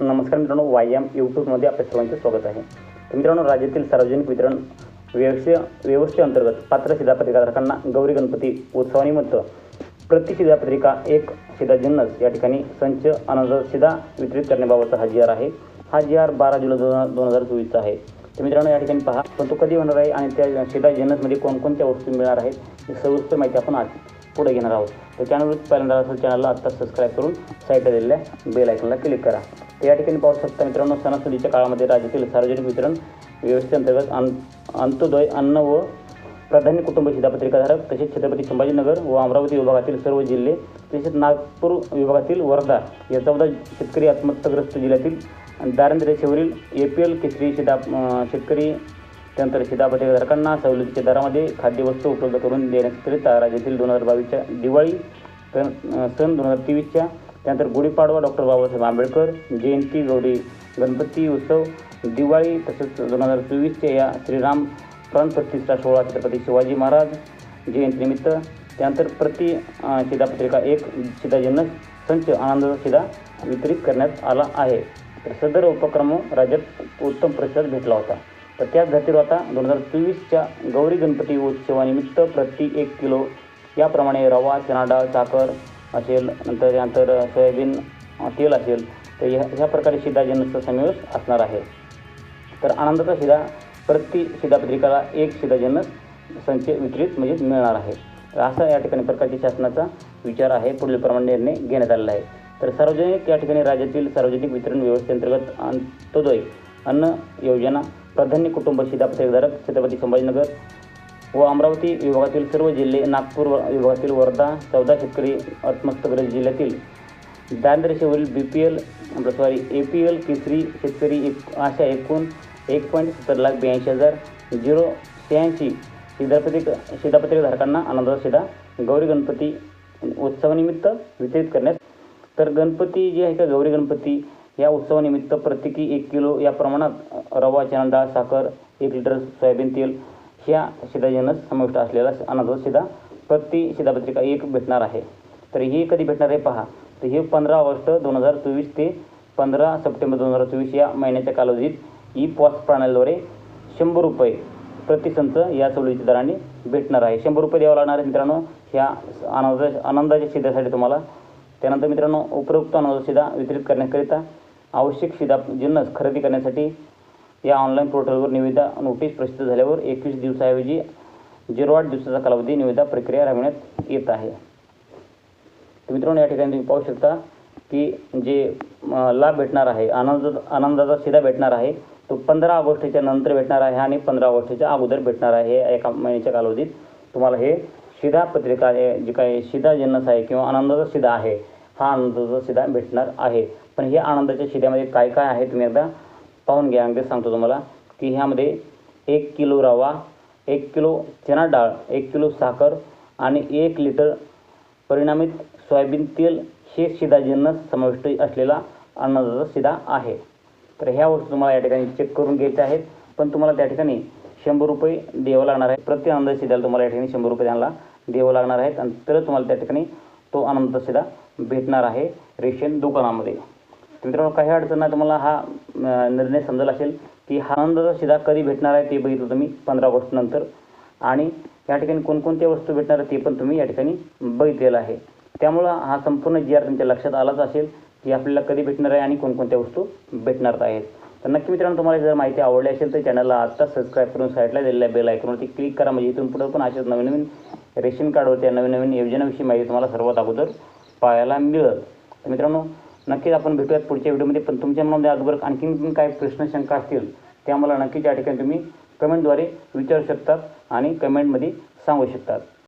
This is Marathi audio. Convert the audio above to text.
नमस्कार मित्रांनो वायाम यूट्यूबमध्ये आपल्या सर्वांचे स्वागत आहे. तर मित्रांनो राज्यातील सार्वजनिक वितरण व्यवस्थे व्यवस्थेअंतर्गत पात्र शिधापत्रिकाधारकांना गौरी गणपती उत्सवानिमित्त प्रति शिधापत्रिका एक शिधा जिन्नस या ठिकाणी संच आनंद शिधा वितरित करण्याबाबतचा हा जी आर आहे. हा जी आर बारा जुलै दोन दोन हजार चोवीसचा आहे. तर मित्रांनो या ठिकाणी पहा पण तो कधी होणार आहे आणि त्या शिधा जिन्नसमध्ये कोणकोणत्या वस्तू मिळणार आहेत ही सविस्तर माहिती आपण आज पुढे घेणार आहोत. तर चॅनल पहिल्यांदा असेल चॅनलला आत्ता सबस्क्राईब करून साईटला दिलेल्या बेल आयकॉनला क्लिक करा. तर या ठिकाणी पाहू शकता मित्रांनो सणासुदीच्या काळामध्ये राज्यातील सार्वजनिक वितरण व्यवस्थेअंतर्गत अं अंत्योदय अन्न व प्राधान्य कुटुंब शिधापत्रिकाधारक तसेच छत्रपती संभाजीनगर व अमरावती विभागातील सर्व जिल्हे तसेच नागपूर विभागातील वर्धा या चौदा शेतकरी आत्महत्याग्रस्त जिल्ह्यातील दारिद्र्य रेषेवरील ए पी एल केसरी शिधा शेतकरी त्यानंतर शिधापत्रिकाधारकांना सवलतीच्या दरामध्ये खाद्यवस्तू उपलब्ध करून देण्याकरिता राज्यातील दोन हजार बावीसच्या दिवाळी सन सन दोन हजार तेवीसच्या त्यानंतर गुढीपाडवा डॉक्टर बाबासाहेब आंबेडकर जयंती गौरी गणपती उत्सव दिवाळी तसेच दोन हजार चोवीसच्या या श्रीराम प्राण प्रतिष्ठा सोहळा छत्रपती शिवाजी महाराज जयंतीनिमित्त त्यानंतर प्रति शिधापत्रिका एक शिधा संच आनंद शिधा वितरित करण्यात आला आहे. तर सदर उपक्रम राज्यात उत्तम प्रतिसाद भेटला होता. तर त्याच धर्तीवर आता दोन हजार चोवीसच्या गौरी गणपती उत्सवानिमित्त प्रति एक किलो याप्रमाणे रवा चणा डाळ साखर असेल नंतर त्यानंतर सोयाबीन तेल असेल तर ह्या ह्या प्रकारे शिधाजनचा समावेश असणार आहे. तर आनंदाचा शिधा प्रति शिधापत्रिकाला एक शिधा संचय संच वितरित म्हणजे मिळणार आहे. तर असा या ठिकाणी प्रकारची शासनाचा विचार आहे पुढील प्रमाणे निर्णय घेण्यात आलेला आहे. तर सार्वजनिक या ठिकाणी राज्यातील सार्वजनिक वितरण व्यवस्थेअंतर्गत अंत्योदय अन्न योजना प्राधान्य कुटुंब शिधापत्रिकाधारक छत्रपती संभाजीनगर व अमरावती विभागातील सर्व जिल्हे नागपूर विभागातील वर्धा चौदा शेतकरी आत्महत्यग्रस्त जिल्ह्यातील दारिद्र्यरेषेवरील B P L sorry A P L Kesari शेतकरी एक अशा एकूण एक पॉईंट सत्तर लाख ब्याऐंशी हजार झिरो शहाऐंशी शिधापत्रिक शिधापत्रिकाधारकांना आनंदाचा शिधा गौरी गणपती उत्सवानिमित्त वितरित करण्यात. तर गणपती जे आहे का गौरी गणपती या उत्सवानिमित्त प्रत्येकी एक किलो या प्रमाणात रवा चणा डाळ साखर एक लिटर सोयाबीन तेल ह्या शिधाजनस समाविष्ट असलेला अनाथ शिधा प्रति शिधापत्रिका एक भेटणार आहे. तर ही कधी भेटणार आहे पहा. तर हे पंधरा ऑगस्ट दोन हजार चोवीस ते पंधरा सप्टेंबर दोन हजार चोवीस या महिन्याच्या कालावधीत ई पॉस प्रणालीद्वारे शंभर रुपये प्रति संच या सवलतीच्या दराने भेटणार आहे. शंभर रुपये द्यावं लागणार आहे मित्रांनो ह्या आनंदा आनंदाच्या शिधासाठी तुम्हाला. त्यानंतर मित्रांनो उपरोक्त आनंद शिधा वितरित करण्याकरिता आवश्यक शिधा जिन्नस खरेदी करण्यासाठी या ऑनलाईन पोर्टलवर निविदा नोटीस प्रसिद्ध झाल्यावर एकवीस दिवसाऐवजी झिरो आठ दिवसाचा कालावधी निविदा प्रक्रिया राबविण्यात येत आहे. तर मित्रांनो या ठिकाणी तुम्ही पाहू शकता की जे लाभ भेटणार आहे आनंद आनंदाचा शिधा भेटणार आहे तो पंधरा ऑगस्टच्या नंतर भेटणार आहे आणि पंधरा ऑगस्टच्या अगोदर भेटणार आहे हे एका महिन्याच्या कालावधीत. तुम्हाला हे शिधा पत्रिका जे काही शिधा जिन्नस आहे किंवा आनंदाचा शिधा आहे हा आनंदाचा शिधा भेटणार आहे. पण हे आनंदाच्या शिध्यामध्ये काय काय आहे तुम्ही एकदा पाहून घ्या. अगदी सांगतो तुम्हाला की ह्यामध्ये एक किलो रवा एक किलो चणा डाळ एक किलो साखर आणि एक लिटर परिणामित सोयाबीन तेल हे शिधा जिन्नस समाविष्ट असलेला अन्नदाचा शिधा आहे. तर ह्या वस्तू तुम्हाला या ठिकाणी चेक करून घ्यायच्या आहेत. पण तुम्हाला त्या ठिकाणी शंभर रुपये द्यावं लागणार आहे प्रति आनंद शिध्याला तुम्हाला या ठिकाणी शंभर रुपये त्यांना द्यावं लागणार आहेत. आणि तर तुम्हाला त्या ठिकाणी तो आनंद शिधा भेटणार आहे रेशन दुकानामध्ये. मित्रांनो काही अडचण नाही तुम्हाला हा निर्णय समजला असेल की हा आनंदाचा शिधा कधी भेटणार आहे ते बघितलं तुम्ही पंधरा ऑगस्ट नंतर. आणि या ठिकाणी कोणकोणत्या वस्तू भेटणार आहे ते पण तुम्ही या ठिकाणी बघितलेलं आहे. त्यामुळं हा संपूर्ण जी आर तुमच्या लक्षात आलाच असेल की आपल्याला कधी भेटणार आहे आणि कोणकोणत्या वस्तू भेटणार आहेत. तर नक्की मित्रांनो तुम्हाला जर माहिती आवडली असेल तर चॅनलला आत्ता सबस्क्राईब करून साईडला दिलेल्या बेल आयकॉनवरती क्लिक करा. म्हणजे इथून पुढे पण अशाच नवीन नवीन रेशन कार्डवरती नवीन नवीन योजनेविषयी माहिती तुम्हाला सर्वात अगोदर पाहायला मिळत तर मित्रांनो नक्कीच आपण भेटूयात पुढच्या व्हिडिओमध्ये. पण तुमच्या मनामध्ये अगोदर आणखीन काही प्रश्न शंका असतील त्या मला नक्कीच या ठिकाणी तुम्ही कमेंटद्वारे विचारू शकतात आणि कमेंटमध्ये सांगू शकतात.